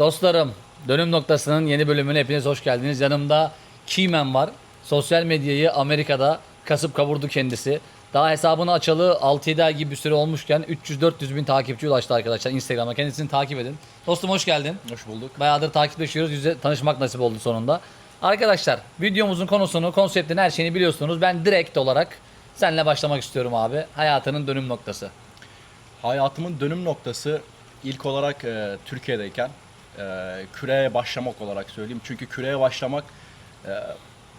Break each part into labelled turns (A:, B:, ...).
A: Dostlarım, Dönüm Noktası'nın yeni bölümüne hepiniz hoş geldiniz. Yanımda Keyman var. Sosyal medyayı Amerika'da kasıp kavurdu kendisi. Daha hesabını açalı 6-7 ay gibi bir süre olmuşken 300-400 bin takipçi ulaştı arkadaşlar Instagram'a. Kendisini takip edin. Dostum hoş geldin.
B: Hoş bulduk.
A: Bayağıdır takipleşiyoruz. Yüzle tanışmak nasip oldu sonunda. Arkadaşlar videomuzun konusunu, konseptini, her şeyini biliyorsunuz. Ben direkt olarak seninle başlamak istiyorum abi. Hayatının dönüm noktası.
B: Hayatımın dönüm noktası ilk olarak e, Türkiye'deyken e, küreye başlamak olarak söyleyeyim. Çünkü küreye başlamak e,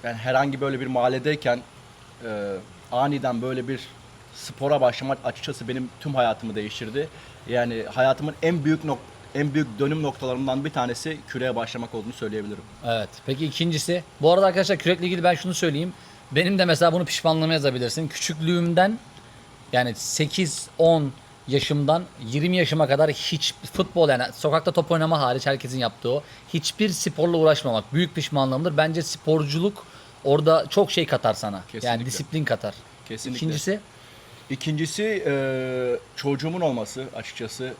B: ben herhangi böyle bir mahalledeyken e, aniden böyle bir spora başlamak açıkçası benim tüm hayatımı değiştirdi. Yani hayatımın en büyük nok en büyük dönüm noktalarından bir tanesi küreye başlamak olduğunu söyleyebilirim.
A: Evet. Peki ikincisi. Bu arada arkadaşlar kürekle ilgili ben şunu söyleyeyim. Benim de mesela bunu pişmanlığıma yazabilirsin. Küçüklüğümden yani 8-10 yaşımdan 20 yaşıma kadar hiç futbol yani sokakta top oynama hariç herkesin yaptığı o. Hiçbir sporla uğraşmamak büyük pişmanlığımdır. Bence sporculuk orada çok şey katar sana. Yani
B: Kesinlikle.
A: disiplin katar.
B: Kesinlikle.
A: İkincisi
B: İkincisi e, çocuğumun olması açıkçası.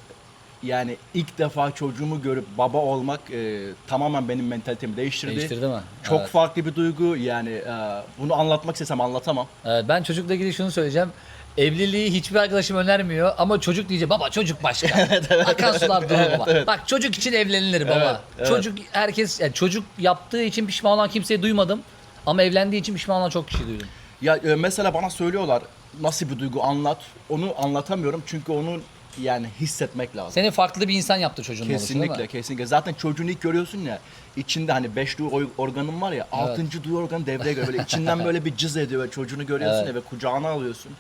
B: Yani ilk defa çocuğumu görüp baba olmak e, tamamen benim mentalitemi değiştirdi.
A: değiştirdi mi?
B: Çok
A: Evet.
B: farklı bir duygu yani e, bunu anlatmak istesem anlatamam.
A: Evet, ben çocukla ilgili şunu söyleyeceğim. Evliliği hiçbir arkadaşım önermiyor ama çocuk diyecek baba çocuk başka. Akan sular durur baba. Bak çocuk için evlenilir baba.
B: Evet, evet.
A: Çocuk herkes yani çocuk yaptığı için pişman olan kimseyi duymadım. Ama evlendiği için pişman olan çok kişi duydum.
B: Ya e, mesela bana söylüyorlar nasıl bir duygu anlat. Onu anlatamıyorum çünkü onu yani hissetmek lazım.
A: Seni farklı bir insan yaptı çocuğun oluşu
B: Kesinlikle
A: mi?
B: kesinlikle. Zaten çocuğunu ilk görüyorsun ya içinde hani beş duyu organın var ya altıncı duyu organı devreye giriyor. Böyle içinden böyle bir cız ediyor ve çocuğunu görüyorsun
A: Evet.
B: ya ve kucağına alıyorsun.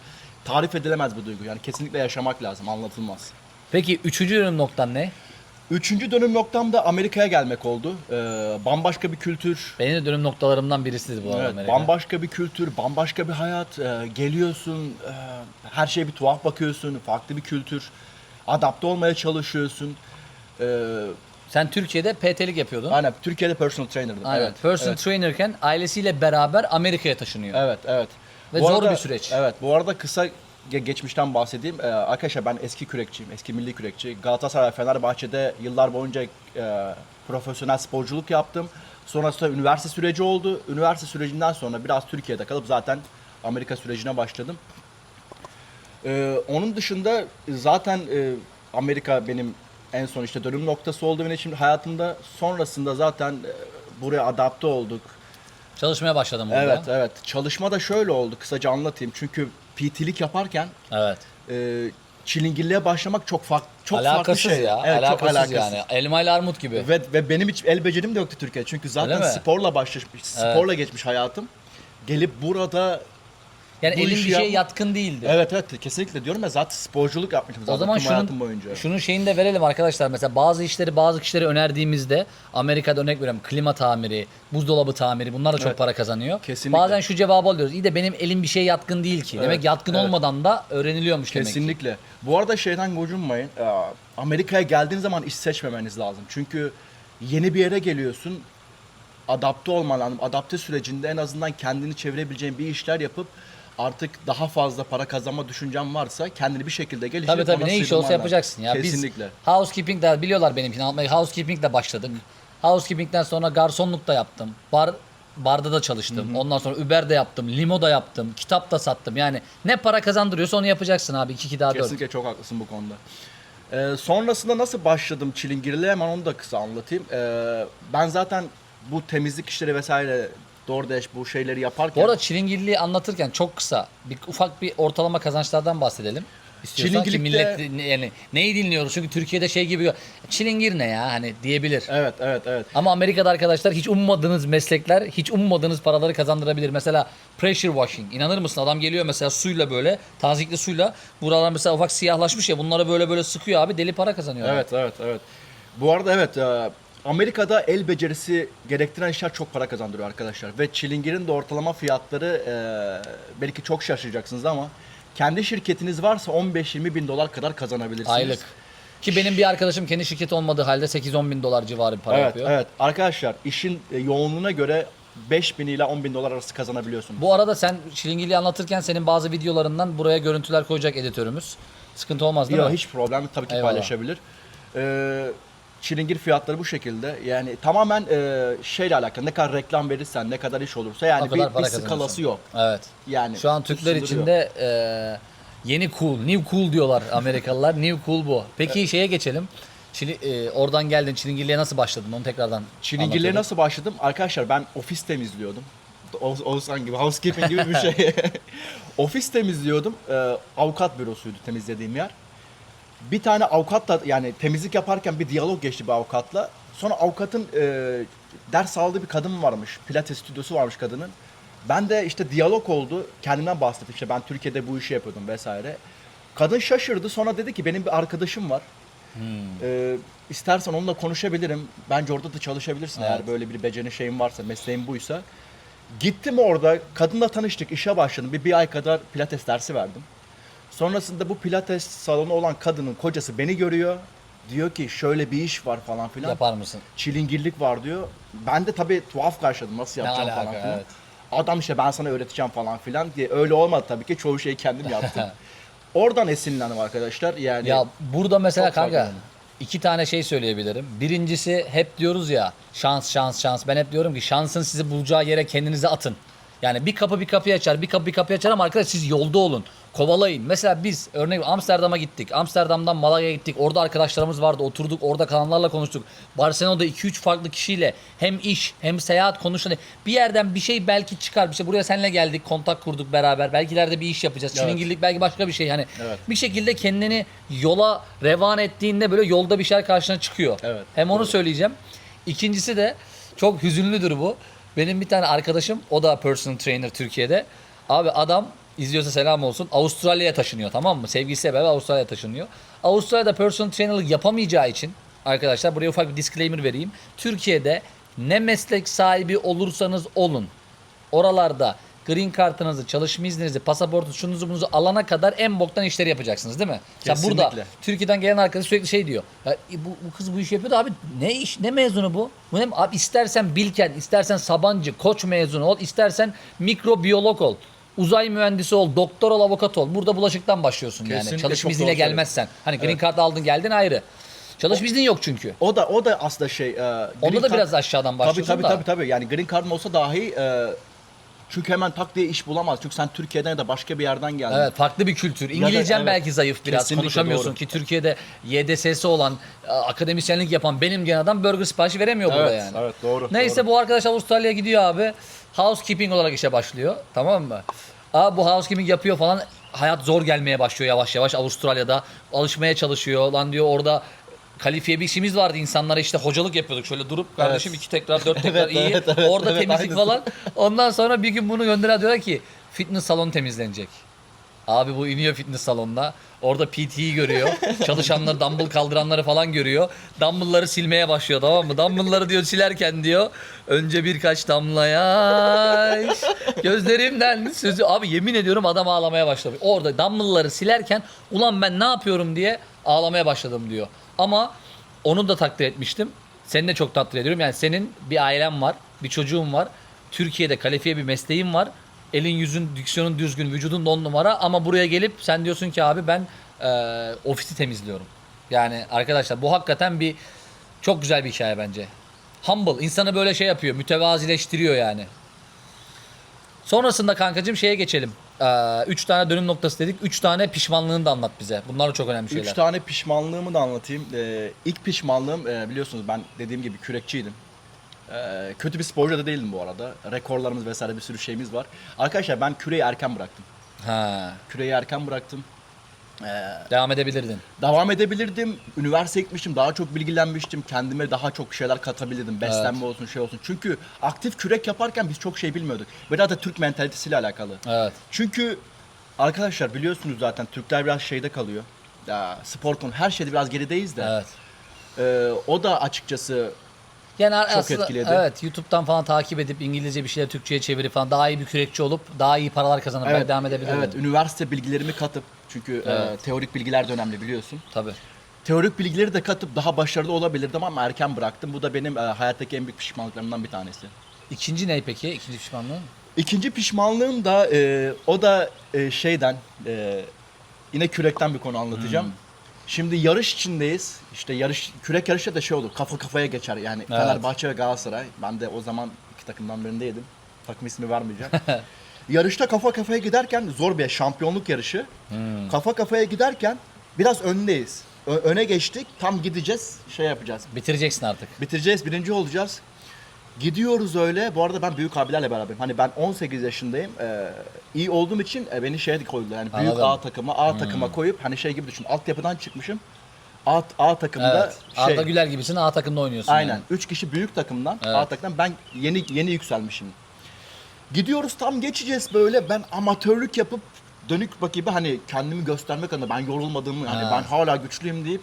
B: Tarif edilemez bir duygu. Yani kesinlikle yaşamak lazım. Anlatılmaz.
A: Peki üçüncü dönüm noktan ne?
B: Üçüncü dönüm noktam da Amerika'ya gelmek oldu. Ee, bambaşka bir kültür.
A: Benim de dönüm noktalarımdan birisidir bu arada
B: Evet,
A: Amerika.
B: bambaşka bir kültür, bambaşka bir hayat. Ee, geliyorsun, e, her şeye bir tuhaf bakıyorsun, farklı bir kültür. Adapte olmaya çalışıyorsun. Ee,
A: Sen Türkiye'de PT'lik yapıyordun.
B: aynen Türkiye'de personal trainer'dım.
A: Aynen.
B: Evet,
A: Personal
B: evet.
A: trainerken ailesiyle beraber Amerika'ya taşınıyor.
B: Evet, evet.
A: Ve zor bir süreç.
B: Evet, bu arada kısa ge- geçmişten bahsedeyim. Ee, arkadaşlar ben eski kürekçiyim, eski milli kürekçi. Galatasaray, Fenerbahçe'de yıllar boyunca e, profesyonel sporculuk yaptım. Sonrasında üniversite süreci oldu. Üniversite sürecinden sonra biraz Türkiye'de kalıp zaten Amerika sürecine başladım. Ee, onun dışında zaten e, Amerika benim en son işte dönüm noktası oldu benim için hayatımda. Sonrasında zaten e, buraya adapte olduk.
A: Çalışmaya başladım burada.
B: Evet evet. Çalışma da şöyle oldu. Kısaca anlatayım. Çünkü PT'lik yaparken
A: Evet.
B: e, çilingirliğe başlamak çok farklı çok farklı
A: alakasız
B: şey.
A: ya.
B: Evet,
A: alakasız,
B: çok alakasız.
A: yani. Elma ile armut gibi.
B: Ve, ve benim hiç el becerim de yoktu Türkiye. Çünkü
A: Öyle
B: zaten
A: mi?
B: sporla başlamış, sporla geçmiş hayatım. Gelip burada
A: Yani elin
B: işi
A: bir şeye
B: yapma-
A: yatkın değildi.
B: evet evet kesinlikle diyorum ya zaten sporculuk yapmışım zaten
A: O zaman
B: tüm hayatım
A: şunun,
B: boyunca.
A: şunun şeyini de verelim arkadaşlar. Mesela bazı işleri bazı kişilere önerdiğimizde Amerika'da örnek veriyorum klima tamiri, buzdolabı tamiri bunlar da çok
B: Evet.
A: para kazanıyor.
B: Kesinlikle.
A: Bazen şu cevabı alıyoruz. İyi de benim elim bir şeye yatkın değil ki. Demek
B: Evet,
A: yatkın
B: evet.
A: olmadan da öğreniliyormuş demek ki.
B: Kesinlikle. Bu arada şeyden gocunmayın. Ee, Amerika'ya geldiğin zaman iş seçmemeniz lazım. Çünkü yeni bir yere geliyorsun. Adapte olman lazım. Adapte sürecinde en azından kendini çevirebileceğin bir işler yapıp artık daha fazla para kazanma düşüncen varsa kendini bir şekilde geliştirip
A: Tabii tabii
B: ona
A: ne iş
B: sıyrılman
A: olsa
B: lazım.
A: yapacaksın ya.
B: Kesinlikle.
A: Biz housekeeping de biliyorlar benimkini. Housekeeping de başladık. Housekeeping'den sonra garsonluk da yaptım. Bar barda da çalıştım. Ondan sonra Uber de yaptım. Limo da yaptım. Kitap da sattım. Yani ne para kazandırıyorsa onu yapacaksın abi. 2 2 daha 4.
B: Kesinlikle çok haklısın bu konuda. Ee, sonrasında nasıl başladım çilingirliğe hemen onu da kısa anlatayım. Ee, ben zaten bu temizlik işleri vesaire DoorDash bu şeyleri yaparken
A: Bu arada çilingirliği anlatırken çok kısa bir ufak bir ortalama kazançlardan bahsedelim. İstiyorsan ki millet yani neyi dinliyoruz? Çünkü Türkiye'de şey gibi çilingir ne ya hani diyebilir.
B: Evet evet evet.
A: Ama Amerika'da arkadaşlar hiç ummadığınız meslekler, hiç ummadığınız paraları kazandırabilir. Mesela pressure washing. İnanır mısın? Adam geliyor mesela suyla böyle, tazikli suyla. Buralar mesela ufak siyahlaşmış ya bunları böyle böyle sıkıyor abi. Deli para kazanıyor.
B: Evet evet evet. Bu arada evet e, Amerika'da el becerisi gerektiren işler çok para kazandırıyor arkadaşlar. Ve çilingirin de ortalama fiyatları e, belki çok şaşıracaksınız ama kendi şirketiniz varsa 15-20 bin dolar kadar kazanabilirsiniz.
A: Aylık. Ki benim bir arkadaşım kendi şirketi olmadığı halde 8-10 bin dolar civarı para
B: Evet
A: yapıyor.
B: evet arkadaşlar işin e, yoğunluğuna göre 5 bin ile 10 bin dolar arası kazanabiliyorsunuz.
A: Bu arada sen çilingirliği anlatırken senin bazı videolarından buraya görüntüler koyacak editörümüz. Sıkıntı olmaz değil
B: Yok
A: mi?
B: hiç problem tabii ki
A: Eyvallah.
B: paylaşabilir. Ee, Çilingir fiyatları bu şekilde. Yani tamamen e, şeyle alakalı. Ne kadar reklam verirsen, ne kadar iş olursa
A: O
B: yani
A: kadar
B: bir,
A: para
B: bir skalası yok.
A: Evet.
B: Yani
A: Şu an Türkler
B: sınırı
A: için
B: yok.
A: de e, yeni cool, new cool diyorlar Amerikalılar. new cool bu. Peki şeye geçelim. Çili, e, oradan geldin, Çilingirliğe nasıl başladın? Onu tekrardan
B: Çilingirliğe
A: anlatalım.
B: nasıl başladım? Arkadaşlar ben ofis temizliyordum. O- Oğuzhan gibi, housekeeping gibi bir şey. ofis temizliyordum. Ee, avukat bürosuydu temizlediğim yer. Bir tane avukatla yani temizlik yaparken bir diyalog geçti bir avukatla. Sonra avukatın e, ders aldığı bir kadın varmış. Pilates stüdyosu varmış kadının. Ben de işte diyalog oldu. Kendimden bahsettim. İşte ben Türkiye'de bu işi yapıyordum vesaire. Kadın şaşırdı. Sonra dedi ki benim bir arkadaşım var. Ee, istersen onunla konuşabilirim. Bence orada da çalışabilirsin eğer
A: Evet.
B: böyle bir beceri şeyin varsa, mesleğin buysa. Gittim orada, kadınla tanıştık, işe başladım. Bir, bir ay kadar pilates dersi verdim. Sonrasında bu pilates salonu olan kadının kocası beni görüyor. Diyor ki şöyle bir iş var falan filan.
A: Yapar mısın?
B: Çilingirlik var diyor. Ben de tabii tuhaf karşıladım nasıl yapacağım
A: alaka,
B: falan filan.
A: evet.
B: Adam işte ben sana öğreteceğim falan filan diye. Öyle olmadı tabii ki çoğu şeyi kendim yaptım. Oradan esinlendim arkadaşlar. Yani
A: Ya burada mesela
B: Çok
A: kanka
B: yani.
A: iki tane şey söyleyebilirim. Birincisi hep diyoruz ya şans şans şans. Ben hep diyorum ki şansın sizi bulacağı yere kendinizi atın. Yani bir kapı bir kapıyı açar, bir kapı bir kapıyı açar ama arkadaş siz yolda olun. Kovalayın. Mesela biz örnek Amsterdam'a gittik. Amsterdam'dan Malaga'ya gittik. Orada arkadaşlarımız vardı. Oturduk orada kalanlarla konuştuk. Barcelona'da 2-3 farklı kişiyle hem iş hem seyahat konuştuk. Bir yerden bir şey belki çıkar. İşte buraya seninle geldik. Kontak kurduk beraber. Belki ileride bir iş yapacağız.
B: Evet.
A: Çilingirlik belki başka bir şey. Hani
B: Evet.
A: bir şekilde kendini yola revan ettiğinde böyle yolda bir şeyler karşına çıkıyor.
B: Evet,
A: Hem onu söyleyeceğim. İkincisi de çok hüzünlüdür bu. Benim bir tane arkadaşım o da personal trainer Türkiye'de. Abi adam izliyorsa selam olsun Avustralya'ya taşınıyor tamam mı? Sevgilisiyle beraber Avustralya'ya taşınıyor. Avustralya'da personal trainerlık yapamayacağı için arkadaşlar buraya ufak bir disclaimer vereyim. Türkiye'de ne meslek sahibi olursanız olun oralarda green kartınızı, çalışma izninizi, pasaportu, şunuzu bunuzu alana kadar en boktan işleri yapacaksınız değil mi? Mesela burada
B: Kesinlikle.
A: Türkiye'den gelen arkadaş sürekli şey diyor. Ya e, bu, bu kız bu işi yapıyor da abi ne iş ne mezunu bu? Bu ne abi istersen Bilken, istersen Sabancı, Koç mezunu ol, istersen mikrobiyolog ol. Uzay mühendisi ol, doktor ol, avukat ol. Burada bulaşıktan başlıyorsun yani.
B: Kesinlikle
A: Çalışma
B: çok
A: izniyle gelmezsen. Hani green card aldın geldin ayrı. Çalışma iznin yok çünkü.
B: O da o da aslında şey. E,
A: Onda da biraz aşağıdan
B: Tabii
A: başlıyorsun
B: tabii
A: da.
B: tabii tabii. Yani green card'ın olsa dahi e, çünkü hemen tak diye iş bulamaz. Çünkü sen Türkiye'den ya da başka bir yerden geldin.
A: Evet farklı bir kültür. İngilizcen
B: evet.
A: belki zayıf biraz.
B: Kesinlikle
A: Konuşamıyorsun
B: doğru.
A: ki Türkiye'de YDS'si olan, e, akademisyenlik yapan benim gen adam burger siparişi veremiyor burada
B: Evet,
A: yani.
B: evet, doğru,
A: Neyse
B: doğru.
A: bu arkadaş Avustralya'ya gidiyor abi. Housekeeping olarak işe başlıyor. Tamam mı? Abi bu housekeeping yapıyor falan. Hayat zor gelmeye başlıyor yavaş yavaş Avustralya'da. Alışmaya çalışıyor. Lan diyor orada kalifiye bir işimiz vardı insanlara işte hocalık yapıyorduk şöyle durup kardeşim iki tekrar dört tekrar iyi
B: evet, evet,
A: orada
B: evet,
A: temizlik
B: aynısı.
A: falan ondan sonra bir gün bunu gönderiyor diyorlar ki fitness salonu temizlenecek. Abi bu iniyor fitness salonuna. Orada PT'yi görüyor. Çalışanları, dumbbell kaldıranları falan görüyor. Dumbbell'ları silmeye başlıyor tamam mı? Dumbbell'ları diyor silerken diyor. Önce birkaç damla yaş. Gözlerimden sözü. Abi yemin ediyorum adam ağlamaya başladı. Orada dumbbell'ları silerken ulan ben ne yapıyorum diye ağlamaya başladım diyor. Ama onu da takdir etmiştim. Seni de çok takdir ediyorum. Yani senin bir ailen var, bir çocuğun var. Türkiye'de kalifiye bir mesleğin var. Elin yüzün, diksiyonun düzgün, vücudun on numara ama buraya gelip sen diyorsun ki abi ben e, ofisi temizliyorum. Yani arkadaşlar bu hakikaten bir çok güzel bir hikaye bence. Humble, insanı böyle şey yapıyor, mütevazileştiriyor yani. Sonrasında kankacığım şeye geçelim. Ee, üç tane dönüm noktası dedik. Üç tane pişmanlığını da anlat bize. Bunlar da çok önemli şeyler.
B: Üç tane pişmanlığımı da anlatayım. Ee, ilk pişmanlığım e, biliyorsunuz ben dediğim gibi kürekçiydim. Ee, kötü bir sporcu da değildim bu arada. Rekorlarımız vesaire bir sürü şeyimiz var. Arkadaşlar ben küreyi erken bıraktım.
A: Ha,
B: Küreyi erken bıraktım.
A: Devam edebilirdin.
B: Devam edebilirdim. Üniversite gitmiştim. Daha çok bilgilenmiştim. Kendime daha çok şeyler katabilirdim. Beslenme olsun şey olsun. Çünkü aktif kürek yaparken biz çok şey bilmiyorduk. Biraz da Türk mentalitesiyle alakalı.
A: Evet.
B: Çünkü arkadaşlar biliyorsunuz zaten Türkler biraz şeyde kalıyor. Ya, spor konu her şeyde biraz gerideyiz de.
A: Evet.
B: Ee, o da açıkçası
A: Yani
B: Çok
A: aslında
B: etkiledi.
A: evet YouTube'dan falan takip edip İngilizce bir şeyler Türkçe'ye çevirip falan daha iyi bir kürekçi olup daha iyi paralar kazanıp ben devam edebilirim.
B: Evet, üniversite bilgilerimi katıp çünkü e,
A: Evet.
B: teorik bilgiler de önemli biliyorsun.
A: Tabii.
B: Teorik bilgileri de katıp daha başarılı olabilirdim ama erken bıraktım. Bu da benim e, hayattaki en büyük pişmanlıklarımdan bir tanesi.
A: İkinci ne peki? İkinci pişmanlığın?
B: İkinci pişmanlığım da e, o da e, şeyden e, yine kürekten bir konu anlatacağım.
A: Hmm.
B: Şimdi yarış içindeyiz. İşte yarış kürek yarışta da şey olur. Kafa kafaya geçer. Yani Fenerbahçe ve Galatasaray. Ben de o zaman iki takımdan birindeydim. Takım ismi vermeyeceğim. Yarışta kafa kafaya giderken zor bir şampiyonluk yarışı. Kafa kafaya giderken biraz öndeyiz. Ö- öne geçtik. Tam gideceğiz. Şey yapacağız.
A: Bitireceksin artık.
B: Bitireceğiz, birinci olacağız. Gidiyoruz öyle. Bu arada ben büyük abilerle beraberim. Hani ben 18 yaşındayım. Ee, iyi olduğum için e, beni şeye koydular. Yani büyük
A: Anladım.
B: A takıma, A takıma koyup hani şey gibi düşün. Altyapıdan çıkmışım. A, A takımda
A: Evet.
B: şey.
A: Arda Güler gibisin A takımda oynuyorsun.
B: Aynen.
A: yani.
B: Üç kişi büyük takımdan,
A: Evet.
B: A takımdan. Ben yeni yeni yükselmişim. Gidiyoruz tam geçeceğiz böyle. Ben amatörlük yapıp dönük rakibi hani kendimi göstermek adına ben yorulmadığımı hani
A: Ha.
B: ben hala güçlüyüm deyip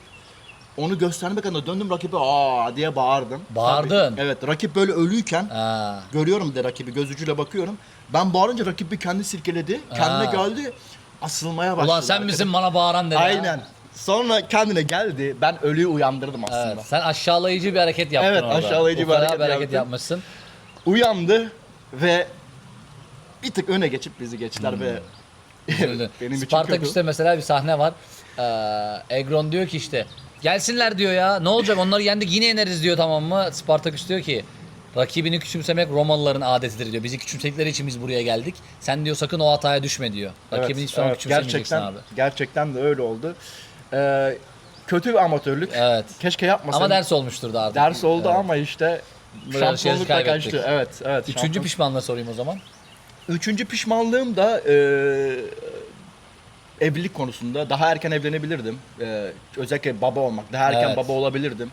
B: onu göstermek adına döndüm rakibe aa diye bağırdım.
A: Bağırdın?
B: Tabii, evet rakip böyle ölüyken
A: Ha.
B: görüyorum de rakibi göz ucuyla bakıyorum. Ben bağırınca rakip bir kendi silkeledi. Kendine geldi. Asılmaya başladı.
A: Ulan sen misin bana bağıran dedi.
B: Aynen. Sonra kendine geldi. Ben ölüyü uyandırdım aslında.
A: Evet, sen aşağılayıcı bir hareket yaptın
B: Evet,
A: orada.
B: aşağılayıcı bir
A: Ukala
B: hareket yaptım.
A: yapmışsın.
B: Uyandı ve bir tık öne geçip bizi geçtiler ve
A: Üzüldün.
B: benim için
A: Spartaküs'te
B: kötü.
A: mesela bir sahne var. Ee, Egron diyor ki işte gelsinler diyor ya ne olacak onları yendik yine yeneriz diyor tamam mı? Spartaküs diyor ki rakibini küçümsemek Romalıların adetidir diyor. Bizi küçümsedikleri için biz buraya geldik. Sen diyor sakın o hataya düşme diyor. Rakibini hiç
B: evet,
A: küçümsemeyeceksin
B: gerçekten,
A: abi.
B: Gerçekten de öyle oldu. Ee, kötü bir amatörlük.
A: Evet.
B: Keşke yapmasaydım.
A: Ama ders olmuştur da artık.
B: Ders oldu
A: Evet.
B: ama işte şampiyonlukla
A: kaybettik.
B: kaçtı. Evet, evet.
A: Üçüncü
B: şampiyon-
A: pişmanlığı sorayım o zaman.
B: Üçüncü pişmanlığım da e, evlilik konusunda daha erken evlenebilirdim. E, özellikle baba olmak, daha erken
A: Evet.
B: baba olabilirdim.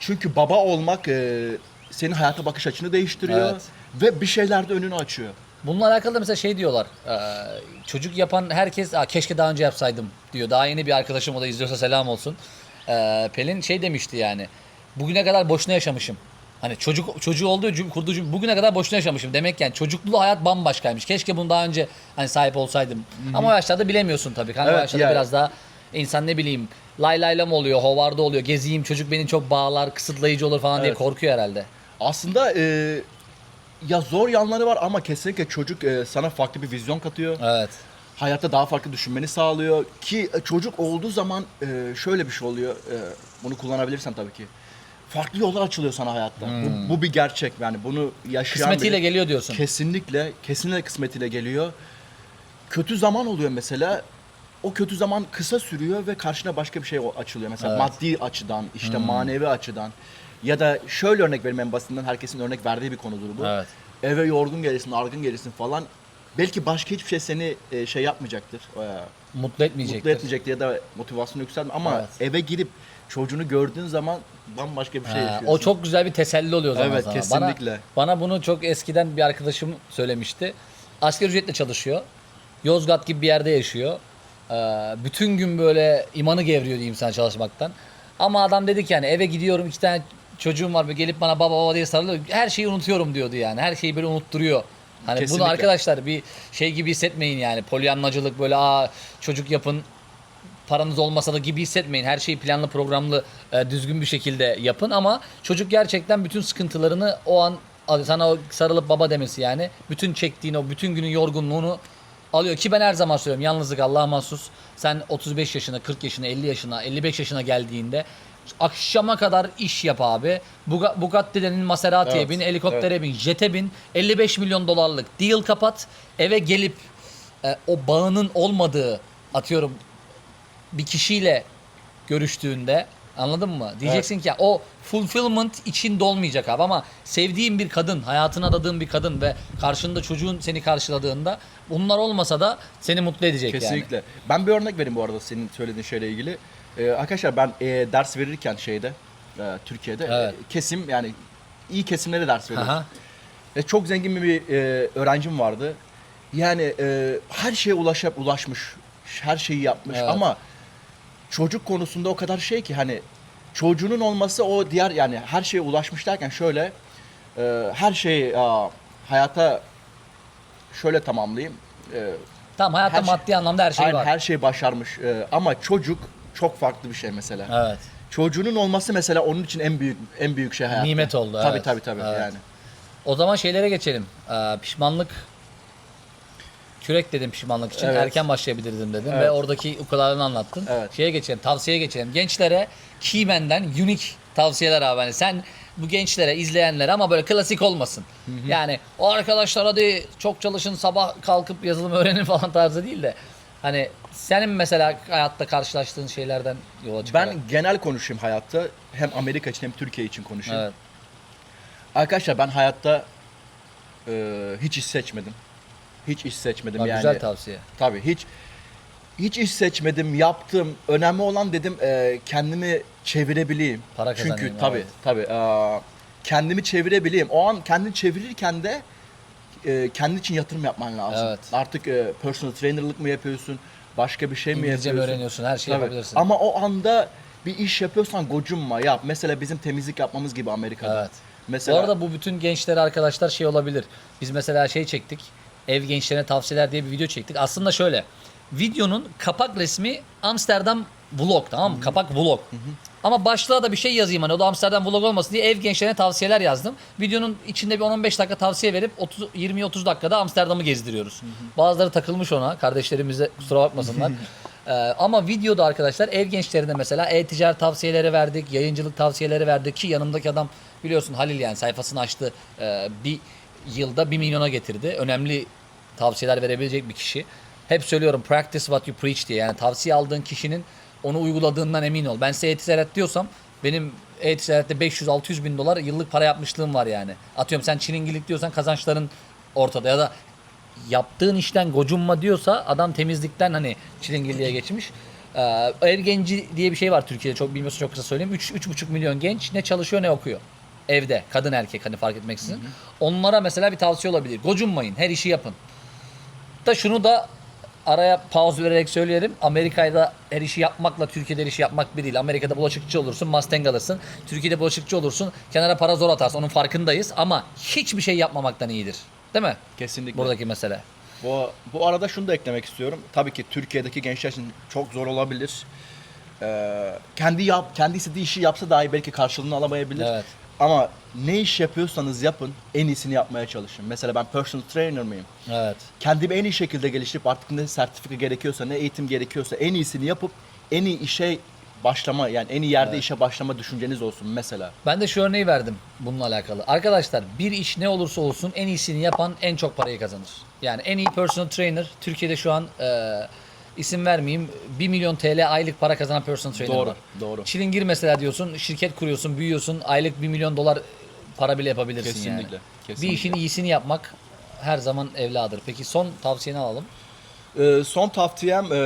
B: Çünkü baba olmak e, senin hayata bakış açını değiştiriyor
A: Evet.
B: ve bir şeylerde önünü açıyor.
A: Bununla alakalı da mesela şey diyorlar. e, çocuk yapan herkes Aa, keşke daha önce yapsaydım diyor. Daha yeni bir arkadaşım o da izliyorsa selam olsun. E, Pelin şey demişti yani. Bugüne kadar boşuna yaşamışım. Hani çocuk çocuğu olduğu cüm, kurduğu cüm, bugüne kadar boşuna yaşamışım. Demek yani çocukluğu hayat bambaşkaymış. Keşke bunu daha önce hani sahip olsaydım. Ama o yaşlarda bilemiyorsun tabii. O
B: Evet,
A: yaşlarda
B: yani.
A: biraz daha insan ne bileyim lay layla mı oluyor, hovarda oluyor, geziyim, çocuk beni çok bağlar, kısıtlayıcı olur falan diye
B: Evet.
A: korkuyor herhalde.
B: Aslında e, ya zor yanları var ama kesinlikle çocuk e, sana farklı bir vizyon katıyor.
A: Evet.
B: hayatta daha farklı düşünmeni sağlıyor ki e, çocuk olduğu zaman e, şöyle bir şey oluyor e, bunu kullanabilirsen tabii ki farklı yollar açılıyor sana hayatta bu, bu bir gerçek yani bunu yaşayan
A: Hmm. Kısmetiyle
B: biri-
A: geliyor diyorsun.
B: kesinlikle kesinlikle kısmetiyle geliyor kötü zaman oluyor mesela o kötü zaman kısa sürüyor ve karşına başka bir şey açılıyor mesela
A: Evet. Hmm.
B: maddi açıdan işte manevi açıdan ya da şöyle örnek vereyim en basitinden herkesin örnek verdiği bir konudur bu
A: Evet.
B: eve yorgun gelirsin, argın gelirsin falan. Belki başka hiçbir şey seni e, şey yapmayacaktır. e,
A: Mutlu etmeyecektir.
B: mutlu etmeyecektir ya da motivasyonu yükselme ama
A: Evet.
B: eve girip çocuğunu gördüğün zaman bambaşka bir şey
A: Ha,
B: yaşıyorsun.
A: o çok güzel bir teselli oluyor o zaman
B: Evet,
A: sana.
B: kesinlikle.
A: Bana, bana bunu çok eskiden bir arkadaşım söylemişti. Asgari ücretle çalışıyor. Yozgat gibi bir yerde yaşıyor. Ee, bütün gün böyle imanı gevriyor diyeyim sana çalışmaktan. Ama adam dedi ki yani eve gidiyorum iki tane çocuğum var böyle gelip bana baba baba diye sarılıyor. Her şeyi unutuyorum diyordu yani. Her şeyi böyle unutturuyor. Hani bunu arkadaşlar bir şey gibi hissetmeyin yani. Polyanlacılık böyle aa çocuk yapın paranız olmasa da gibi hissetmeyin. Her şeyi planlı programlı e, düzgün bir şekilde yapın ama çocuk gerçekten bütün sıkıntılarını o an sana o sarılıp baba demesi yani bütün çektiğin o bütün günün yorgunluğunu alıyor ki ben her zaman söylüyorum yalnızlık Allah'a mahsus. Sen 35 yaşına, 40 yaşına, 50 yaşına, 55 yaşına geldiğinde akşama kadar iş yap abi. Buga- Bugatti'nin Maserati'ye
B: Evet,
A: bin, helikoptere bin, jete bin, 55 milyon dolarlık deal kapat. Eve gelip e, o bağının olmadığı atıyorum bir kişiyle görüştüğünde anladın mı? Diyeceksin ki ya o fulfillment içinde olmayacak abi ama sevdiğin bir kadın, hayatına adadığın bir kadın ve karşında çocuğun seni karşıladığında bunlar olmasa da seni mutlu edecek yani.
B: Kesinlikle. Ben bir örnek vereyim bu arada senin söylediğin şeyle ilgili. Ee, arkadaşlar ben e, ders verirken şeyde e, Türkiye'de
A: Evet.
B: e, kesim yani iyi kesimlere ders veriyorum.
A: Aha.
B: E, çok zengin bir e, öğrencim vardı. Yani e, her şeye ulaşıp ulaşmış, her şeyi yapmış
A: Evet.
B: ama çocuk konusunda o kadar şey ki hani çocuğunun olması o diğer yani her şeye ulaşmış derken şöyle e, her şey a, hayata şöyle tamamlayayım. E,
A: Tamam hayatta
B: Her şey-
A: maddi anlamda her şey
B: aynen
A: var.
B: her şeyi başarmış E, ama çocuk çok farklı bir şey mesela.
A: Evet.
B: Çocuğunun olması mesela onun için en büyük en büyük şey hayatta.
A: Nimet oldu,
B: Tabii
A: evet.
B: tabii tabii
A: Evet.
B: yani.
A: O zaman şeylere geçelim. Ee, pişmanlık kürek dedim pişmanlık için.
B: Evet.
A: Erken başlayabilirdim dedim
B: Evet.
A: ve oradaki ukalalarını anlattın.
B: Evet.
A: Şeye geçelim, tavsiyeye geçelim. Gençlere Keyman'den unique tavsiyeler abi. Hani sen bu gençlere, izleyenlere ama böyle klasik olmasın. Yani o arkadaşlar hadi çok çalışın sabah kalkıp yazılım öğrenin falan tarzı değil de hani senin mesela hayatta karşılaştığın şeylerden yola çıkarak.
B: Ben genel konuşayım hayatta. Hem Amerika için hem Türkiye için konuşayım.
A: Evet.
B: Arkadaşlar ben hayatta e, hiç iş seçmedim. Hiç iş seçmedim
A: Bak,
B: yani.
A: Güzel tavsiye.
B: Tabii hiç hiç iş seçmedim, yaptım. Önemli olan dedim e, kendimi çevirebileyim.
A: Para
B: Çünkü
A: kazanayım,
B: tabii
A: evet.
B: tabii e, kendimi çevirebileyim. O an kendini çevirirken de e, kendi için yatırım yapman lazım.
A: Evet.
B: Artık e, personal trainerlık mı yapıyorsun? Başka bir şey mi
A: İngilizce mi
B: yapıyorsun?
A: öğreniyorsun, her şeyi
B: Tabii.
A: yapabilirsin.
B: Ama o anda bir iş yapıyorsan gocunma yap. Mesela bizim temizlik yapmamız gibi Amerika'da.
A: Evet.
B: Mesela
A: Bu arada bu bütün gençlere arkadaşlar şey olabilir. Biz mesela şey çektik. Ev gençlerine tavsiyeler diye bir video çektik. Aslında şöyle. Videonun kapak resmi Amsterdam vlog tamam mı? Kapak vlog. Ama başlığa da bir şey yazayım hani o da Amsterdam vlog olmasın diye ev gençlerine tavsiyeler yazdım. Videonun içinde bir 10-15 dakika tavsiye verip 30 20-30 dakikada Amsterdam'ı gezdiriyoruz. Bazıları takılmış ona. Kardeşlerimize kusura bakmasınlar. Ee, ama videoda arkadaşlar ev gençlerine mesela e-ticaret tavsiyeleri verdik, yayıncılık tavsiyeleri verdik ki yanımdaki adam biliyorsun Halil yani sayfasını açtı. Ee, bir yılda 1 milyona getirdi. Önemli tavsiyeler verebilecek bir kişi. Hep söylüyorum practice what you preach diye. Yani tavsiye aldığın kişinin onu uyguladığından emin ol. Ben size e-ticaret diyorsam benim e-ticarette 500-600 bin dolar yıllık para yapmışlığım var yani. Atıyorum sen çilingirlik diyorsan kazançların ortada ya da yaptığın işten gocunma diyorsa adam temizlikten hani çilingirliğe geçmiş. Ee, ev genci diye bir şey var Türkiye'de çok bilmiyorsun çok kısa söyleyeyim. 3 3,5 milyon genç ne çalışıyor ne okuyor. Evde kadın erkek hani fark etmeksizin. Onlara mesela bir tavsiye olabilir. Gocunmayın her işi yapın. Da şunu da araya pause vererek söyleyelim. Amerika'da her işi yapmakla Türkiye'de her işi yapmak bir değil. Amerika'da bulaşıkçı olursun, Mustang alırsın. Türkiye'de bulaşıkçı olursun, kenara para zor atarsın. Onun farkındayız ama hiçbir şey yapmamaktan iyidir. Değil mi?
B: kesinlikle.
A: Buradaki mesele.
B: Bu, bu arada şunu da eklemek istiyorum. Tabii ki Türkiye'deki gençler için çok zor olabilir. Ee, kendi yap, kendi istediği işi yapsa dahi belki karşılığını alamayabilir.
A: Evet.
B: Ama ne iş yapıyorsanız yapın, en iyisini yapmaya çalışın. Mesela ben personal trainer mıyım?
A: Evet.
B: Kendimi en iyi şekilde geliştirip artık ne sertifika gerekiyorsa, ne eğitim gerekiyorsa en iyisini yapıp en iyi işe başlama yani en iyi yerde işe başlama düşünceniz olsun mesela.
A: Ben de şu örneği verdim bununla alakalı. Arkadaşlar bir iş ne olursa olsun en iyisini yapan en çok parayı kazanır. Yani en iyi personal trainer Türkiye'de şu an e, isim vermeyeyim 1 milyon TL aylık para kazanan personal trainer
B: Doğru,
A: var.
B: doğru.
A: Çilingir mesela diyorsun şirket kuruyorsun büyüyorsun aylık 1 milyon dolar para bile yapabilirsin yani.
B: kesinlikle.
A: Bir işin iyisini yapmak her zaman evladır. Peki son tavsiyeni alalım.
B: Ee, son tavsiyem e,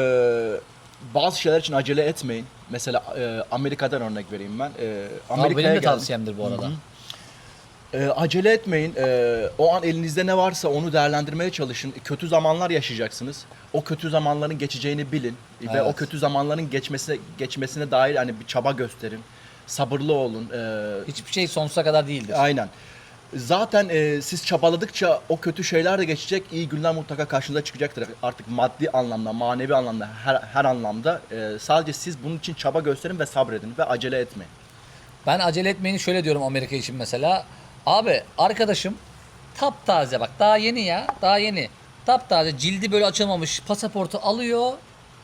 B: bazı şeyler için acele etmeyin. Mesela e, Amerika'dan örnek vereyim ben. E,
A: Abi
B: Amerika'ya
A: benim de
B: geldim.
A: tavsiyemdir bu arada.
B: E, acele etmeyin. E, o an elinizde ne varsa onu değerlendirmeye çalışın. Kötü zamanlar yaşayacaksınız. O kötü zamanların geçeceğini bilin ve
A: Evet.
B: o kötü zamanların geçmesine geçmesine dair hani bir çaba gösterin. Sabırlı olun. E,
A: Hiçbir şey sonsuza kadar değildir.
B: Aynen. Zaten e, siz çabaladıkça o kötü şeyler de geçecek, iyi günler mutlaka karşınıza çıkacaktır. Artık maddi anlamda, manevi anlamda, her, her anlamda. E, sadece siz bunun için çaba gösterin ve sabredin ve acele etmeyin.
A: Ben acele etmeyini şöyle diyorum Amerika için mesela. Abi arkadaşım taptaze bak daha yeni ya daha yeni. Taptaze cildi böyle açılmamış pasaportu alıyor.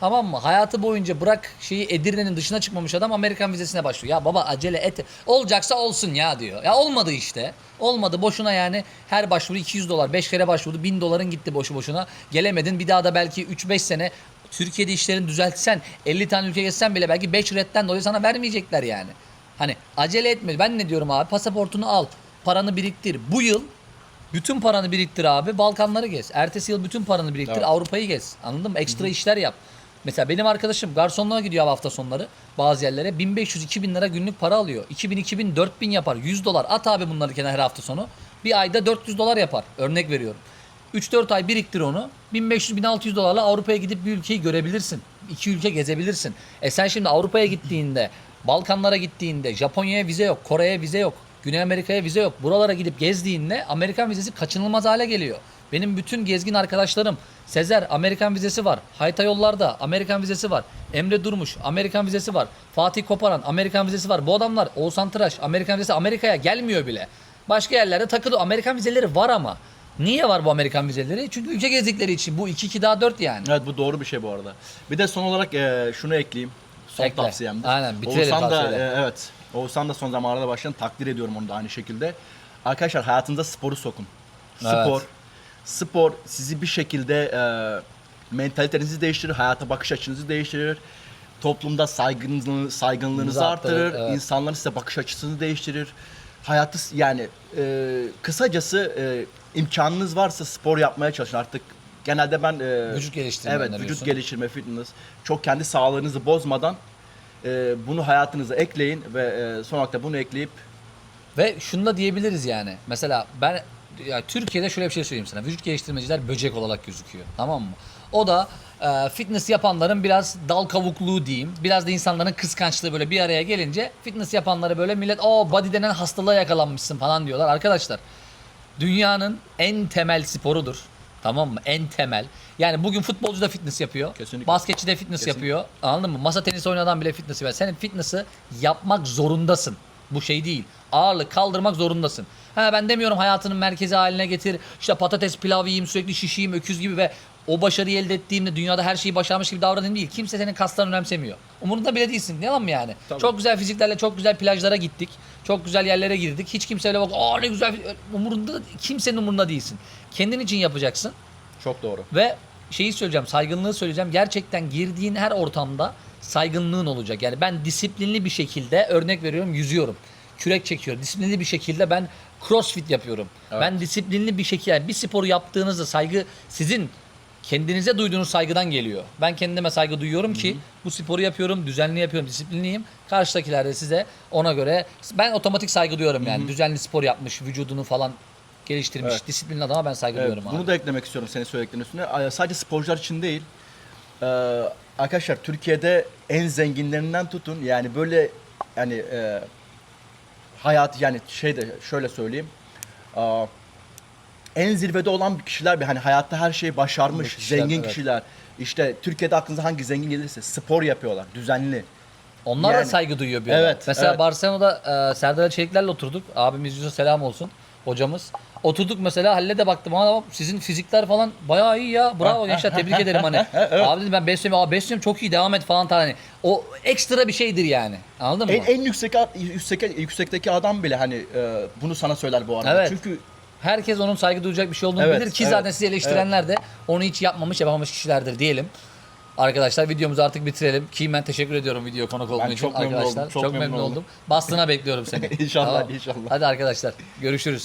A: Tamam mı? Hayatı boyunca bırak şeyi Edirne'nin dışına çıkmamış adam Amerikan vizesine başlıyor. Ya baba acele et. Olacaksa olsun ya diyor. Ya olmadı işte. Olmadı boşuna yani her başvuru 200 dolar. 5 kere başvurdu 1000 doların gitti boşu boşuna. Gelemedin bir daha da belki 3-5 sene Türkiye'de işlerini düzeltsen 50 tane ülke geçsen bile belki 5 redden dolayı sana vermeyecekler yani. Hani acele etme. Ben ne diyorum abi? Pasaportunu al. Paranı biriktir. Bu yıl bütün paranı biriktir abi. Balkanları gez. Ertesi yıl bütün paranı biriktir.
B: Evet.
A: Avrupa'yı gez. Anladın mı? Ekstra işler yap. Mesela benim arkadaşım garsonluğa gidiyor hafta sonları bazı yerlere 1500-2000 lira günlük para alıyor. 2000-2000 4000 yapar. 100 dolar at abi bunları kenara her hafta sonu. Bir ayda 400 dolar yapar. Örnek veriyorum. 3-4 ay biriktir onu. 1500-1600 dolarla Avrupa'ya gidip bir ülkeyi görebilirsin. İki ülke gezebilirsin. E sen şimdi Avrupa'ya gittiğinde, Balkanlara gittiğinde, Japonya'ya vize yok, Kore'ye vize yok, Güney Amerika'ya vize yok. Buralara gidip gezdiğinde Amerikan vizesi kaçınılmaz hale geliyor. Benim bütün gezgin arkadaşlarım Sezer Amerikan vizesi var. Hayta yollarda Amerikan vizesi var. Emre Durmuş Amerikan vizesi var. Fatih Koparan Amerikan vizesi var. Bu adamlar Oğuzhan Tıraş Amerikan vizesi Amerika'ya gelmiyor bile. Başka yerlerde takılıyor. Amerikan vizeleri var ama Niye var bu Amerikan vizeleri? Çünkü ülke gezdikleri için. Bu 2-2 daha 4 yani.
B: Evet bu doğru bir şey bu arada. Bir de son olarak e, şunu ekleyeyim. Son
A: Ekle.
B: tavsiyemdir.
A: Aynen, bitirelim
B: Oğuzhan da
A: tavsiyeleri.
B: e, evet. Oğuzhan da son zamanlarda başlayan takdir ediyorum onu da aynı şekilde. Arkadaşlar hayatınıza sporu sokun. Spor.
A: Evet.
B: Spor sizi bir şekilde e, mentalitenizi değiştirir, hayata bakış açınızı değiştirir. Toplumda saygınlığınızı, saygınlığınızı
A: Arttırır,
B: artırır.
A: evet.
B: insanların size bakış açısını değiştirir. Hayatı s- yani e, kısacası e, imkanınız varsa spor yapmaya çalışın. Artık genelde ben e,
A: Vücut geliştirme
B: Evet,
A: öneriyorsun.
B: vücut geliştirme, fitness. Çok kendi sağlığınızı bozmadan e, bunu hayatınıza ekleyin ve e, son olarak da bunu ekleyip
A: Ve şunu da diyebiliriz yani. Mesela ben ya Türkiye'de şöyle bir şey söyleyeyim sana. Vücut geliştirmeciler böcek olarak gözüküyor. Tamam mı? O da e, fitness yapanların biraz dal kavukluğu diyeyim. Biraz da insanların kıskançlığı böyle bir araya gelince fitness yapanları böyle millet o body denen hastalığa yakalanmışsın falan diyorlar. Arkadaşlar dünyanın en temel sporudur. Tamam mı? En temel. Yani bugün futbolcu da fitness yapıyor.
B: Kesinlikle.
A: Basketçi de fitness
B: Kesinlikle.
A: yapıyor. Anladın mı? Masa tenisi oynayan bile fitness yapıyor. Senin fitness'ı yapmak zorundasın. Bu şey değil. Ağırlık kaldırmak zorundasın. Ha ben demiyorum hayatının merkezi haline getir. İşte patates pilav yiyeyim sürekli şişeyim öküz gibi ve o başarıyı elde ettiğimde dünyada her şeyi başarmış gibi davranayım değil. Kimse senin kaslarını önemsemiyor. Umurunda bile değilsin. Yalan mı yani?
B: Tabii.
A: Çok güzel fiziklerle çok güzel plajlara gittik. Çok güzel yerlere girdik. Hiç kimse öyle bak aa ne güzel umurunda kimsenin umurunda değilsin. Kendin için yapacaksın.
B: çok doğru.
A: Ve şeyi söyleyeceğim, saygınlığı söyleyeceğim. Gerçekten girdiğin her ortamda saygınlığın olacak. Yani ben disiplinli bir şekilde örnek veriyorum yüzüyorum. Kürek çekiyorum. Disiplinli bir şekilde ben crossfit yapıyorum.
B: Evet.
A: Ben disiplinli bir şekilde yani bir sporu yaptığınızda saygı sizin kendinize duyduğunuz saygıdan geliyor. Ben kendime saygı duyuyorum ki bu sporu yapıyorum, düzenli yapıyorum, disiplinliyim. Karşıdakiler de size ona göre ben otomatik saygı duyuyorum yani. Düzenli spor yapmış, vücudunu falan geliştirmiş,
B: Evet.
A: disiplinli adama ben saygı
B: Evet,
A: duyuyorum abi.
B: bunu da eklemek istiyorum senin söylediklerinin üstüne. Ee, Sadece sporcular için değil. Ee, arkadaşlar Türkiye'de en zenginlerinden tutun yani böyle yani e, hayat yani şey de şöyle söyleyeyim. Aa, en zirvede olan kişiler bir hani hayatta her şeyi başarmış
A: kişiler,
B: zengin
A: evet.
B: kişiler. İşte Türkiye'de aklınıza hangi zengin gelirse spor yapıyorlar düzenli.
A: Onlar da
B: Yani-
A: saygı duyuyor bir
B: Evet.
A: Mesela
B: evet.
A: Barcelona'da e, Serdar Ali Çelikler'le oturduk. Abimiz yüzüne selam olsun. Hocamız. Oturduk mesela Halil'e de baktım. Ama sizin fizikler falan bayağı iyi ya. Bravo gençler tebrik ederim hani. Abi dedim ben besliyorum. Abi besliyorum çok iyi devam et falan. Hani. O ekstra bir şeydir yani. Anladın mı?
B: En, en yüksek yüksek yüksekteki adam bile hani e, bunu sana söyler bu arada.
A: Evet.
B: Çünkü
A: Herkes onun saygı duyacak bir şey olduğunu
B: Evet,
A: bilir ki
B: evet,
A: zaten sizi eleştirenler de onu hiç yapmamış yapamamış kişilerdir diyelim. Arkadaşlar videomuzu artık bitirelim. Ki ben teşekkür ediyorum video konuk olduğun
B: Ben
A: için
B: çok memnun
A: arkadaşlar.
B: oldum, çok memnun
A: oldum. Bastığına bekliyorum seni.
B: İnşallah, inşallah.
A: Hadi arkadaşlar görüşürüz.